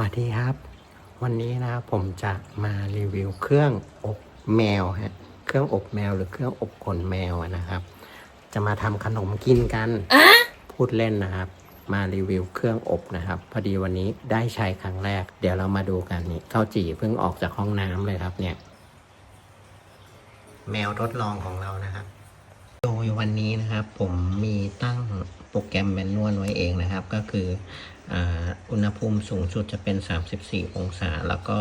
วัสดีครับ วันนี้นะครับผมจะมารีวิวเครื่องอบแมวฮะเครื่องอบแมวหรือเครื่องอบขนแมวอะนะครับ จะมาทำขนมกินกันพูดเล่นนะครับ มารีวิวเครื่องอบนะครับ พอดีวันนี้ได้ใช้ครั้งแรก เดี๋ยวเรามาดูกันนี่ข้าวจี่เพิ่งออกจากห้องน้ำเลยครับเนี่ย แมวทดลองของเรานะครับ โดยวันนี้นะครับผมมีตั้งโปรแกรมแมนนวลไว้เองนะครับ ก็คืออุณหภูมิสูงสุดจะเป็น 34 องศา แล้วก็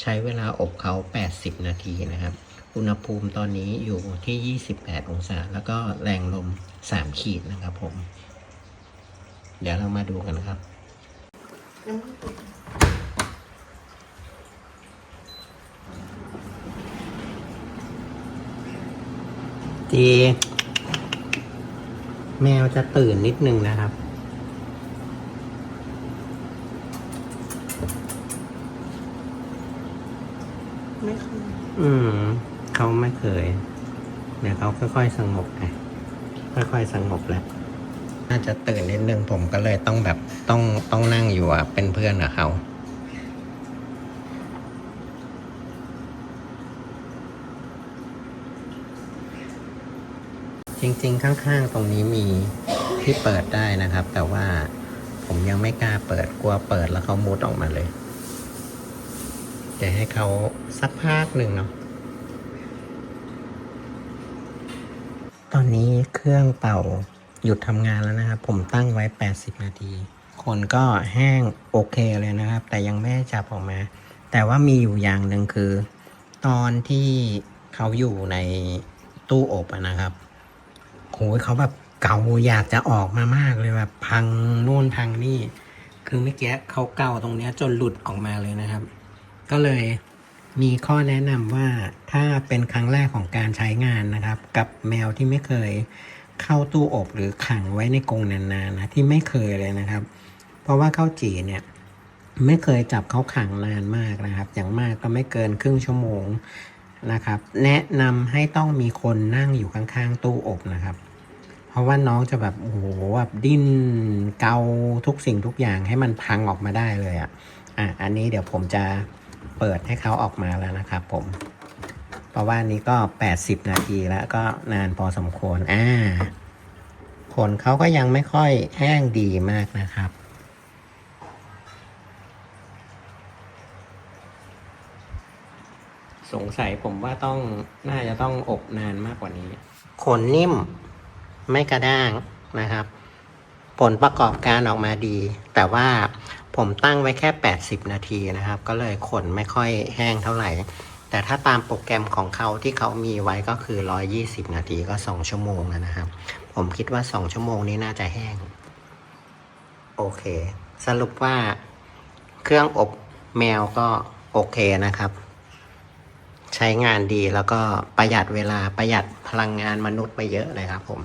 ใช้เวลาอบเขา 80 นาทีนะครับ อุณหภูมิตอนนี้อยู่ที่ 28 องศา แล้วก็แรงลม 3 ขีดนะครับผม เดี๋ยวเรามาดูกันนะครับ จี แมวจะตื่นนิดนึงนะครับ ไม่เคยอืม เขาไม่เคย เดี๋ยวเขาค่อยๆสงบไงค่อยๆสงบแล้ว น่าจะตื่นนิดนึงผมก็เลยต้องแบบต้องต้องนั่งอยู่อะเป็นเพื่อนกับเขา จริงๆ ข้างๆ ตรงนี้มีที่เปิดได้นะครับ แต่ว่าผมยังไม่กล้าเปิดกลัวเปิดแล้วเขามุดออกมาเลยเดี๋ยวให้เขาสักพักหนึ่งเนาะตอนนี้เครื่องเป่าหยุดทำงานแล้วนะครับ ผมตั้งไว้ 80 นาที คนก็แห้งโอเคเลยนะครับ แต่ยังไม่จับออกมา แต่ว่ามีอยู่อย่างหนึ่งคือ ตอนที่เขาอยู่ในตู้อบนะครับ โหเขาแบบเกาอยากจะออกมามากเลยแบบพังนู่นพังนี่ คือเมื่อกี้เขาเกาตรงเนี้ยจนหลุดออกมาเลยนะครับ ก็เลยมีข้อแนะนำว่าถ้าเป็นครั้งแรกของการใช้งานนะครับ กับแมวที่ไม่เคยเข้าตู้อบหรือขังไว้ในกรงนานๆนะที่ไม่เคยเลยนะครับ เพราะว่าข้าวจีเนี่ยไม่เคยจับเขาขังนานมากนะครับ อย่างมากก็ไม่เกินครึ่งชั่วโมงนะครับ แนะนำให้ต้องมีคนนั่งอยู่ข้างๆตู้อบนะครับ เพราะว่าน้องจะแบบโอ้โหแบบดิ้นเกาทุกสิ่งทุกอย่างให้มันพังออกมาได้เลยอะ่ะอะอันนี้เดี๋ยวผมจะเปิดให้เขาออกมาแล้วนะครับผม เพราะว่านี้ก็ 80 นาทีแล้วก็นานพอสมควรอ่าขนเขาก็ยังไม่ค่อยแห้งดีมากนะครับสงสัยผมว่าต้องน่าจะต้องอบนานมากกว่านี้ ขนนิ่ม ไม่กระด้างนะครับ ผลประกอบการออกมาดี แต่ว่าผมตั้งไว้แค่ 80 นาทีนะครับ ก็เลยขนไม่ค่อยแห้งเท่าไหร่ แต่ถ้าตามโปรแกรมของเขาที่เขามีไว้ก็คือ 120 นาทีก็ 2 ชั่วโมงนะครับ ผมคิดว่า 2 ชั่วโมงนี้น่าจะแห้ง โอเค สรุปว่าเครื่องอบแมวก็โอเคนะครับ ใช้งานดีแล้วก็ประหยัดเวลาประหยัดพลังงานมนุษย์ไปเยอะเลยครับผม